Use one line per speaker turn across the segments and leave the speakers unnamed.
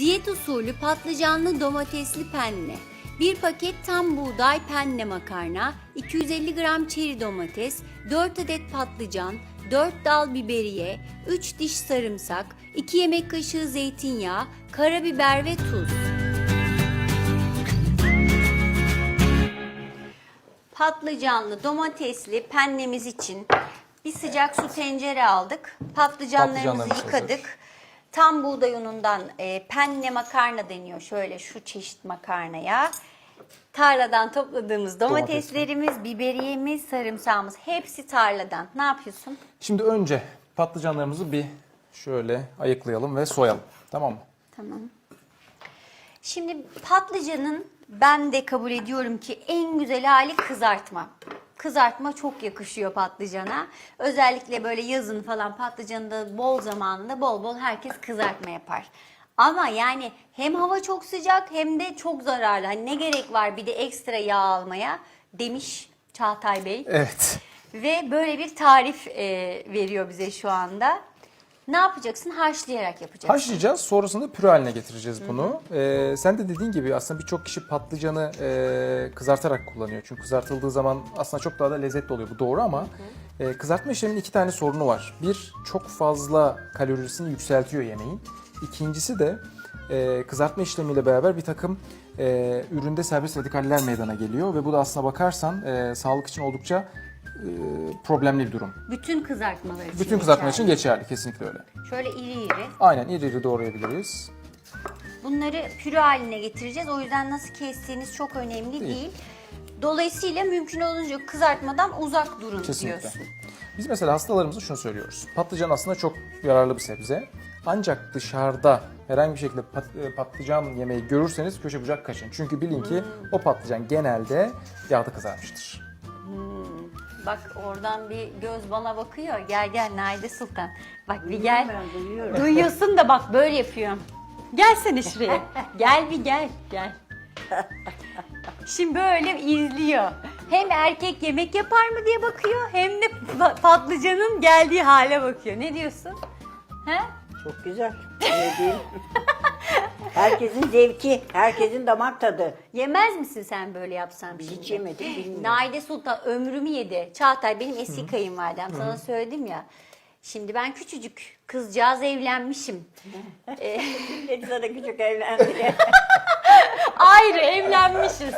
Diyet usulü patlıcanlı domatesli penne. 1 paket tam buğday penne makarna, 250 gram çeri domates, 4 adet patlıcan, 4 dal biberiye, 3 diş sarımsak, 2 yemek kaşığı zeytinyağı, karabiber ve tuz. Patlıcanlı domatesli pennemiz için bir sıcak su tencere aldık. Patlıcanlarımızı
Patlıcanlarımız
yıkadık. Tam buğday unundan e, penne makarna deniyor. Şöyle şu çeşit makarnaya. Tarladan topladığımız domateslerimiz, biberiyemiz, sarımsağımız hepsi tarladan. Ne yapıyorsun?
Şimdi önce patlıcanlarımızı bir şöyle ayıklayalım ve soyalım. Tamam mı?
Tamam. Şimdi patlıcanın ben de kabul ediyorum ki en güzel hali kızartma. Kızartma çok yakışıyor patlıcana. Özellikle böyle yazın falan patlıcanı da bol zamanında bol bol herkes kızartma yapar. Ama yani hem hava çok sıcak hem de çok zararlı. Hani ne gerek var bir de ekstra yağ almaya demiş Çağatay Bey.
Evet.
Ve böyle bir tarif e, veriyor bize şu anda. Ne yapacaksın? Haşlayarak yapacaksın.
Haşlayacağız. Sonrasında püre haline getireceğiz bunu. Ee, sen de dediğin gibi aslında birçok kişi patlıcanı e, kızartarak kullanıyor. Çünkü kızartıldığı zaman aslında çok daha da lezzetli oluyor. Bu doğru ama e, kızartma işleminin iki tane sorunu var. Bir, çok fazla kalorisini yükseltiyor yemeğin. İkincisi de e, kızartma işlemiyle beraber bir takım e, üründe serbest radikaller meydana geliyor. Ve bu da aslına bakarsan e, sağlık için oldukça problemli bir durum.
Bütün kızartmalar için
Bütün kızartma için geçerli. Kesinlikle öyle.
Şöyle iri iri.
Aynen iri iri doğrayabiliriz.
Bunları püre haline getireceğiz. O yüzden nasıl kestiğiniz çok önemli değil.
Değil.
Dolayısıyla mümkün olunca kızartmadan uzak durun
Kesinlikle.
diyorsun.
Biz mesela hastalarımıza şunu söylüyoruz. Patlıcan aslında çok yararlı bir sebze. Ancak dışarıda herhangi bir şekilde pat- e, patlıcan yemeği görürseniz köşe bucak kaçın. Çünkü bilin ki o patlıcan genelde yağda kızarmıştır.
Bak oradan bir göz bana bakıyor. Gel gel Naide Sultan. Bak bir gel.
Ben duyuyorum.
Duyuyorsun da bak böyle yapıyorum. Gelsene şuraya. gel bir gel. Gel. Şimdi böyle izliyor. Hem erkek yemek yapar mı diye bakıyor hem de pa- patlıcanın geldiği hale bakıyor. Ne diyorsun? He?
Çok güzel. Ne diyeyim? herkesin zevki, herkesin damak tadı.
Yemez misin sen böyle yapsam
Biz
şimdi?
hiç yemedik bilmiyorum.
Naide Sultan ömrümü yedi. Çağatay benim eski kayınvalidem. Sana söyledim ya. Şimdi ben küçücük kızcağız evlenmişim.
Dedi sana küçük evlendi.
Ayrı evlenmişiz.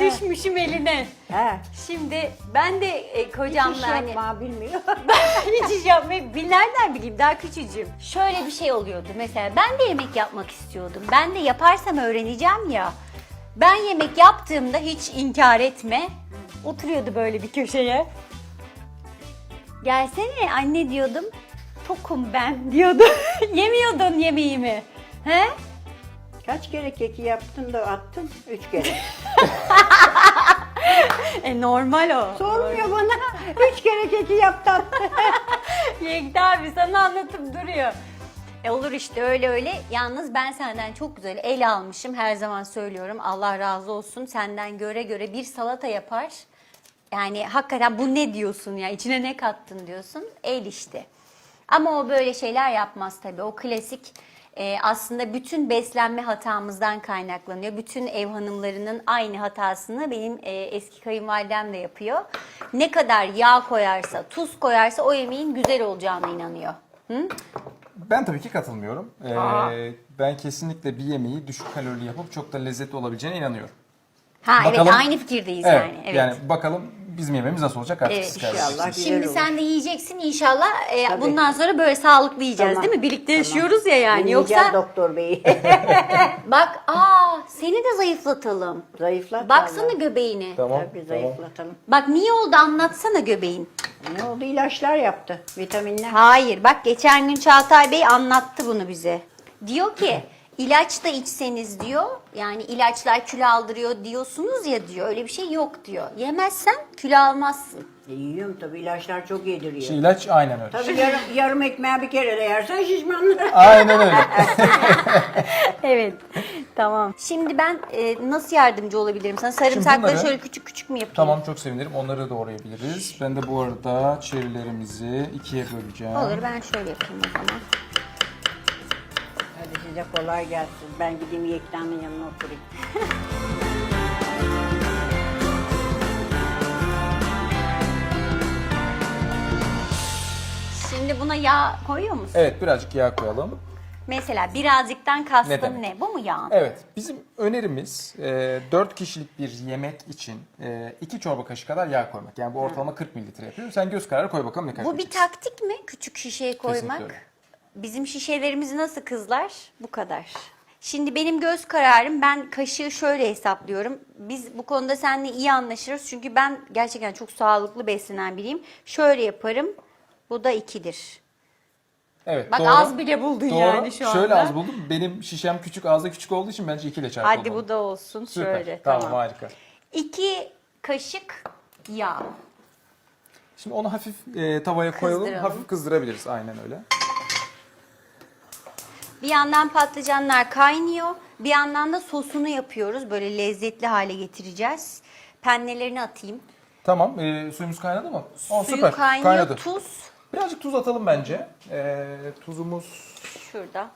Düşmüşüm eline.
ha.
Şimdi ben de e,
Hiç
kocamla hani
yapma bilmiyor.
hiç iş yapmayı bil- nereden bileyim daha küçücüğüm. Şöyle bir şey oluyordu mesela ben de yemek yapmak istiyordum. Ben de yaparsam öğreneceğim ya. Ben yemek yaptığımda hiç inkar etme. Oturuyordu böyle bir köşeye. Gelsene anne diyordum. Tokum ben diyordu. Yemiyordun yemeğimi. He?
Kaç kere keki yaptın da attın? Üç kere.
E normal o.
Sormuyor bana. Üç kere keki yaptı attı.
Yekta abi sana anlatıp duruyor. E olur işte öyle öyle. Yalnız ben senden çok güzel el almışım. Her zaman söylüyorum. Allah razı olsun. Senden göre göre bir salata yapar. Yani hakikaten bu ne diyorsun ya? İçine ne kattın diyorsun? El işte. Ama o böyle şeyler yapmaz tabii. O klasik e, aslında bütün beslenme hatamızdan kaynaklanıyor. Bütün ev hanımlarının aynı hatasını benim e, eski kayınvalidem de yapıyor. Ne kadar yağ koyarsa, tuz koyarsa o yemeğin güzel olacağına inanıyor. Hı?
Ben tabii ki katılmıyorum. Ee, ben kesinlikle bir yemeği düşük kalorili yapıp çok da lezzetli olabileceğine inanıyorum.
Ha
Bakalım.
evet aynı fikirdeyiz
Evet,
yani. Evet.
yani bakalım bizim yemeğimiz nasıl olacak artık
Evet,
siz karar
inşallah.
verirsiniz.
Güzel
Şimdi
olur.
sen de yiyeceksin inşallah. E,
Tabii.
bundan sonra böyle sağlıklı yiyeceğiz
Tamam,
değil mi? Birlikte
tamam.
yaşıyoruz ya yani. Yoksa
doktor beyi.
bak aa seni de zayıflatalım.
Zayıflat.
Baksana
vallahi.
göbeğine.
Tamam.
Tabii
tamam.
zayıflatalım.
Bak niye oldu anlatsana göbeğin.
Ne oldu? İlaçlar yaptı. Vitaminler.
Hayır bak geçen gün Çağatay Bey anlattı bunu bize. Diyor ki ilaç da içseniz diyor yani ilaçlar kilo aldırıyor diyorsunuz ya diyor öyle bir şey yok diyor. Yemezsen kilo almazsın.
E, yiyorum tabii ilaçlar çok yediriyor.
İşte ilaç aynen öyle.
Tabii yarım, yarım ekmeği bir kere de yersen şişmanlar.
Aynen öyle.
Evet tamam. Şimdi ben e, nasıl yardımcı olabilirim sana? Sarımsakları
bunları-
şöyle küçük küçük mü yapayım?
tamam çok sevinirim. Onları doğrayabiliriz. Ben de bu arada çerilerimizi ikiye böleceğim.
Olur ben şöyle yapayım o zaman.
Size kolay gelsin. Ben gideyim Yekta'nın yanına oturayım.
Şimdi buna yağ koyuyor musun?
Evet birazcık yağ koyalım.
Mesela birazcıktan kastın
Ne
ne? Bu mu yağ?
Evet bizim önerimiz e, 4 kişilik bir yemek için 2 çorba kaşığı kadar yağ koymak. Yani bu ortalama 40 mililitre yapıyor. Sen göz kararı koy bakalım ne kadar
Bu bir taktik mi? Küçük şişeye koymak.
öyle.
Bizim şişelerimiz nasıl kızlar? Bu kadar. Şimdi benim göz kararım ben kaşığı şöyle hesaplıyorum. Biz bu konuda seninle iyi anlaşırız. Çünkü ben gerçekten çok sağlıklı beslenen biriyim. Şöyle yaparım. Bu da ikidir.
Evet,
Bak
doğru.
az bile buldun
Doğru.
yani şu anda.
Şöyle az buldum. Benim şişem küçük, ağızda küçük olduğu için bence 2 ile
Hadi bu da olsun
Süper.
şöyle.
Tamam,
Tamam.
harika.
İki kaşık yağ.
Şimdi onu hafif e, tavaya koyalım.
Kızdıralım.
Hafif kızdırabiliriz. Aynen öyle.
Bir yandan patlıcanlar kaynıyor. Bir yandan da sosunu yapıyoruz. Böyle lezzetli hale getireceğiz. Pennelerini atayım.
Tamam. e, suyumuz kaynadı mı? Aa,
Suyu
süper.
kaynıyor.
Kaynadı.
Tuz
Birazcık tuz atalım bence. E, tuzumuz
şurada.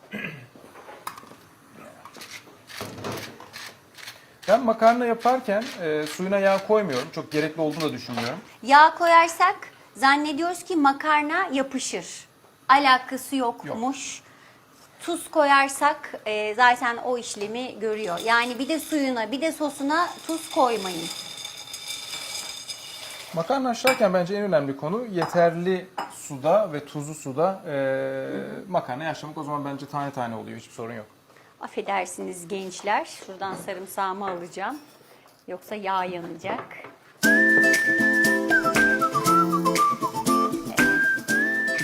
Ben makarna yaparken e, suyuna yağ koymuyorum. Çok gerekli olduğunu da düşünmüyorum.
Yağ koyarsak zannediyoruz ki makarna yapışır. Alakası yokmuş. Tuz koyarsak e, zaten o işlemi görüyor. Yani bir de suyuna bir de sosuna tuz koymayın.
Makarna haşlarken bence en önemli konu yeterli suda ve tuzlu suda e, makarna haşlamak. O zaman bence tane tane oluyor. Hiçbir sorun yok.
Affedersiniz gençler. Şuradan sarımsağımı alacağım. Yoksa yağ yanacak.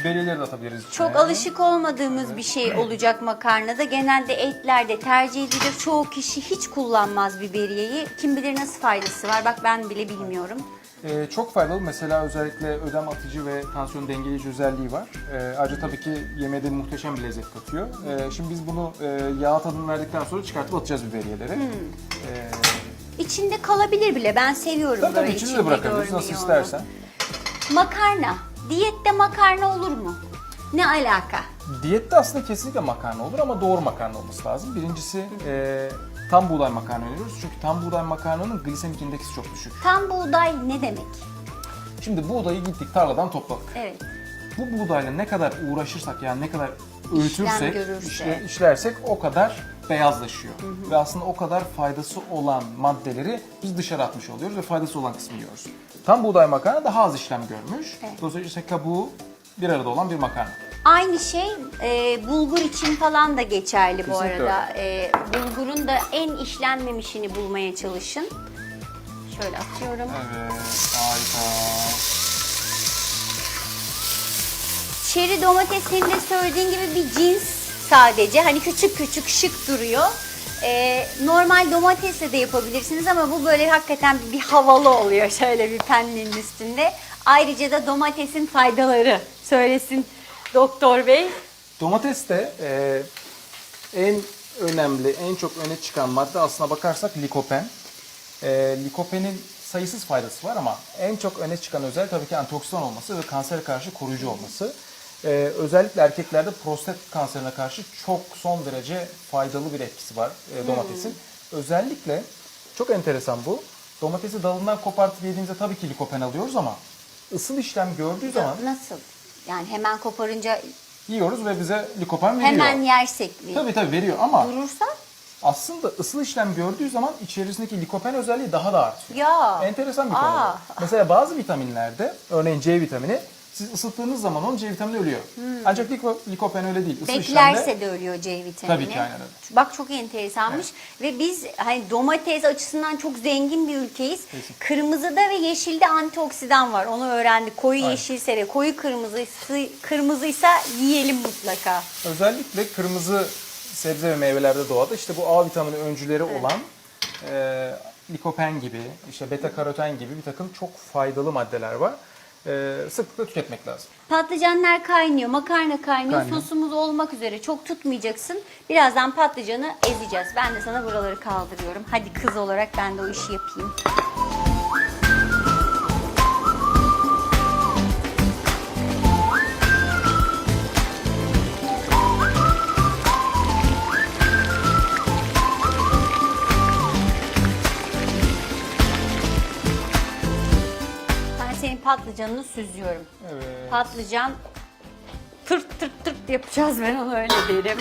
Biberiyeleri de atabiliriz içine.
Çok alışık olmadığımız bir şey olacak makarnada. Genelde etlerde tercih edilir. Çoğu kişi hiç kullanmaz biberiyeyi. Kim bilir nasıl faydası var. Bak ben bile bilmiyorum.
E, çok faydalı. Mesela özellikle ödem atıcı ve tansiyon dengeleyici özelliği var. E, ayrıca tabii ki yemeğe de muhteşem bir lezzet katıyor. E, şimdi biz bunu e, yağ tadını verdikten sonra çıkartıp atacağız biberiyeleri.
Hmm.
E,
İçinde kalabilir bile. Ben seviyorum
tabii
böyle
tabii içini
içinde
de bırakabiliriz nasıl istersen.
Makarna. Diyette makarna olur mu? Ne alaka?
Diyette aslında kesinlikle makarna olur ama doğru makarna olması lazım. Birincisi e, tam buğday makarna öneriyoruz. Çünkü tam buğday makarnanın glisemik indeksi çok düşük.
Tam buğday ne demek?
Şimdi buğdayı gittik tarladan topladık.
Evet.
Bu buğdayla ne kadar uğraşırsak yani ne kadar öğütürsek,
görürse.
işle- işlersek o kadar beyazlaşıyor. Ve aslında o kadar faydası olan maddeleri biz dışarı atmış oluyoruz ve faydası olan kısmı yiyoruz. Tam buğday makarna daha az işlem görmüş.
Evet.
Dolayısıyla işte kabuğu bir arada olan bir makarna.
Aynı şey e, bulgur için falan da geçerli bu
Kesinlikle
arada. E, bulgurun da en işlenmemişini bulmaya çalışın. Şöyle atıyorum.
Evet, harika.
Çeri domates senin de söylediğin gibi bir cins sadece. Hani küçük küçük şık duruyor. E, normal domatesle de yapabilirsiniz ama bu böyle hakikaten bir havalı oluyor şöyle bir pennenin üstünde. Ayrıca da domatesin faydaları söylesin doktor bey.
Domates de e, en önemli, en çok öne çıkan madde aslına bakarsak likopen. E, likopenin sayısız faydası var ama en çok öne çıkan özellik tabii ki antioksidan olması ve kansere karşı koruyucu olması. E, özellikle erkeklerde prostat kanserine karşı çok son derece faydalı bir etkisi var e, domatesin. Özellikle çok enteresan bu. Domatesi dalından kopartıp yediğimizde tabii ki likopen alıyoruz ama ısıl işlem gördüğü zaman
Nasıl? Yani hemen koparınca
yiyoruz ve bize likopen veriyor.
hemen yersek mi?
Tabii tabii veriyor ama
Durursa?
aslında ısıl işlem gördüğü zaman içerisindeki likopen özelliği daha da artıyor.
Ya.
Enteresan bir konu. Mesela bazı vitaminlerde, örneğin C vitamini, siz ısıttığınız zaman onun C vitamini ölüyor. Ancak liko, likopen öyle değil.
Hmm. Beklerse
işlemde
de ölüyor C vitamini.
Tabii ki, aynen öyle.
Bak çok enteresanmış ve biz hani domates açısından çok zengin bir ülkeyiz.
Kesin.
Kırmızıda ve yeşilde antioksidan var. Onu öğrendik. Koyu
Aynen.
yeşilse ve koyu kırmızısı kırmızıysa yiyelim mutlaka.
özellikle kırmızı sebze ve meyvelerde doğada işte bu A vitamini öncüleri olan e, likopen gibi, işte beta karoten gibi bir takım çok faydalı maddeler var. E, sıklıkla tüketmek lazım.
Patlıcanlar kaynıyor, makarna kaynıyor,
Kaynıyor.
sosumuz olmak üzere. Çok tutmayacaksın. Birazdan patlıcanı ezeceğiz. Ben de sana buraları kaldırıyorum. Hadi kız olarak ben de o işi yapayım. Patlıcanını süzüyorum.
Evet.
Patlıcan tırt tırt tırt yapacağız ben onu öyle derim.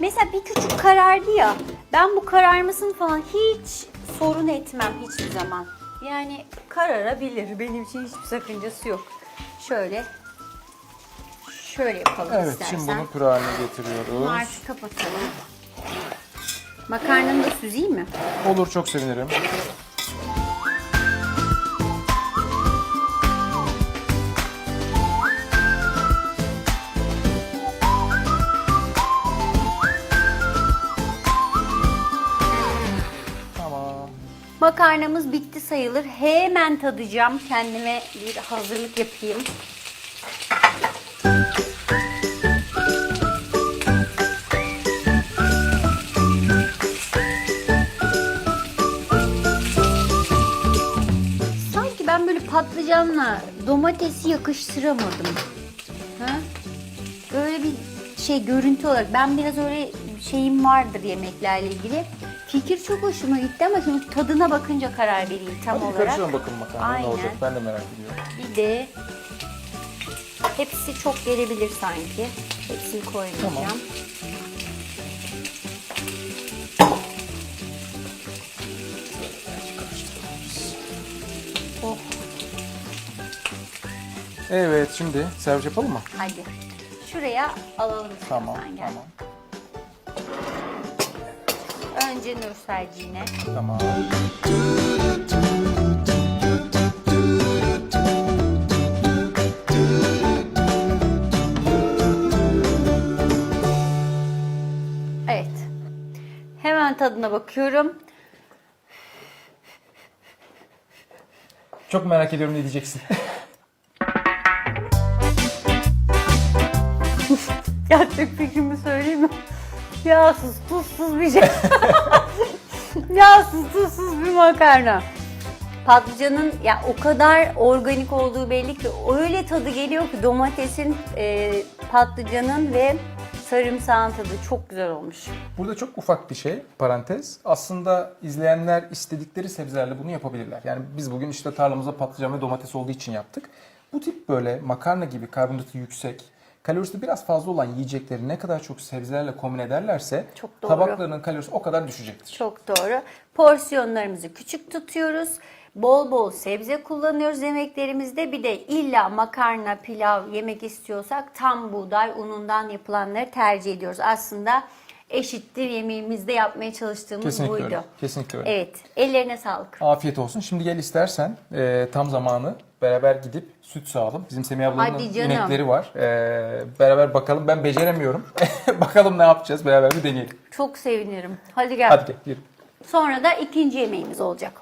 Mesela bir küçük karardı ya. Ben bu kararmasını falan hiç sorun etmem hiçbir zaman. Yani kararabilir. Benim için hiçbir sakıncası yok. Şöyle şöyle yapalım
Evet
istersen.
şimdi bunu püre haline getiriyoruz.
Bunu artık kapatalım. Makarnanı da süzeyim mi?
Olur çok sevinirim.
Makarnamız bitti sayılır. Hemen tadacağım. Kendime bir hazırlık yapayım. Sanki ben böyle patlıcanla domatesi yakıştıramadım. Ha? Böyle bir şey görüntü olarak ben biraz öyle şeyim vardır yemeklerle ilgili. Fikir çok hoşuma gitti ama şimdi tadına bakınca karar vereyim tam
Hadi
olarak.
karıştıralım bakalım makarna ne
Aynen.
olacak ben de merak ediyorum.
Bir de hepsi çok gelebilir sanki. Hepsini koymayacağım.
Tamam.
Oh,
Evet şimdi servis yapalım mı?
hadi. Şuraya alalım.
Tamam
istersen gel.
tamam.
Önce Nurselciğine.
Tamam.
Evet. Hemen tadına bakıyorum.
Çok merak ediyorum ne diyeceksin.
Gerçek fikrimi söyleyeyim mi? Yağsız, tuzsuz bir şey. Yağsız, tuzsuz bir makarna. Patlıcanın ya o kadar organik olduğu belli ki öyle tadı geliyor ki domatesin, e, patlıcanın ve sarımsağın tadı çok güzel olmuş.
Burada çok ufak bir şey, parantez. Aslında izleyenler istedikleri sebzelerle bunu yapabilirler. Yani biz bugün işte tarlamızda patlıcan ve domates olduğu için yaptık. Bu tip böyle makarna gibi karbonhidratı yüksek, kalorisi biraz fazla olan yiyecekleri ne kadar çok sebzelerle kombin ederlerse
Çok doğru.
tabaklarının kalorisi o kadar düşecektir.
Çok doğru. Porsiyonlarımızı küçük tutuyoruz. Bol bol sebze kullanıyoruz yemeklerimizde. Bir de illa makarna, pilav yemek istiyorsak tam buğday unundan yapılanları tercih ediyoruz. Aslında eşittir yemeğimizde yapmaya çalıştığımız
Kesinlikle
buydu.
öyle. Kesinlikle öyle.
Evet. Ellerine sağlık.
Afiyet olsun. Şimdi gel istersen e, tam zamanı beraber gidip süt sağalım. Bizim Semih ablanın
Hadi canım.
inekleri var. E, beraber bakalım. Ben beceremiyorum. bakalım ne yapacağız. Beraber bir deneyelim.
Çok sevinirim. Hadi gel.
Hadi gel. yürü.
Sonra da ikinci yemeğimiz olacak.